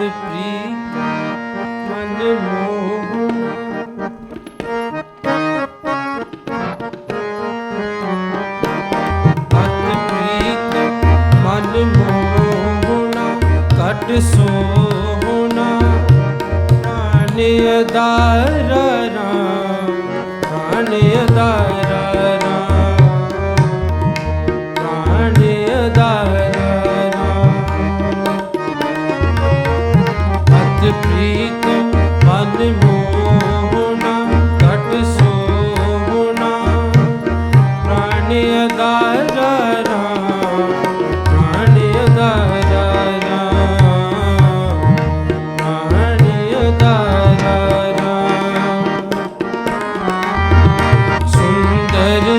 ਪ੍ਰੀਤ ਮਨ ਮੋਹ। ਅਤ ਪ੍ਰੀਤ ਸੋਹਣਾ। ਨਾਨਿ ਅਦਾਰਾ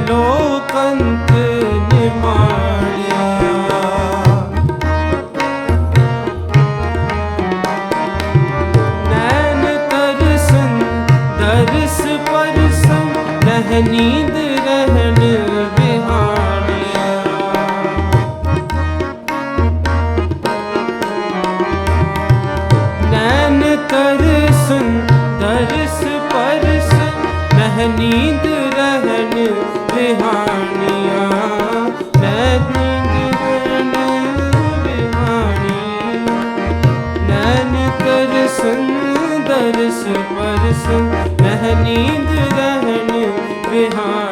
ਲੋਕੰਤ ਨਿਮਾੜਿਆ ਨੈਣ ਤਰਸਨ ਦਰਸ ਪਰਸਮ ਰਹਿਨੀ ਨੀਂਦ ਗਹਿਣ ਵਿਹਾਰ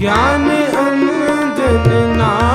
ਗਿਆਨ ਅੰਜਨ ਨਾ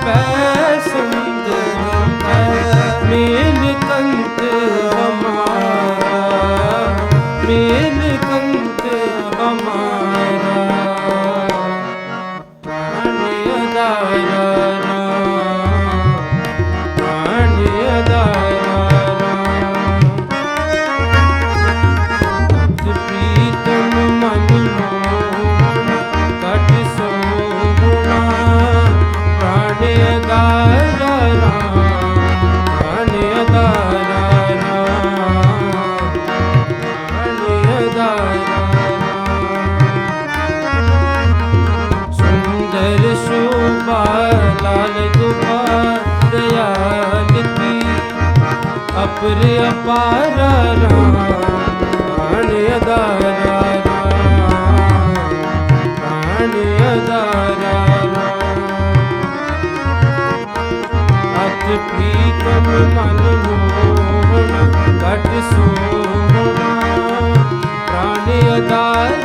back. ਗੁਰ ਅਪਾਰਾ ਰਾਮ ਪ੍ਰਾਨ ਅਦਾਰਾ ਰਾਮ ਪ੍ਰਾਨ ਅਦਾਰਾ ਅਤ ਪ੍ਰੀਤਮ ਮਨ ਮੋਹਣ, ਘਟ ਸੋਹਣਾ। ਪ੍ਰਾਨ ਅਦਾਰਾ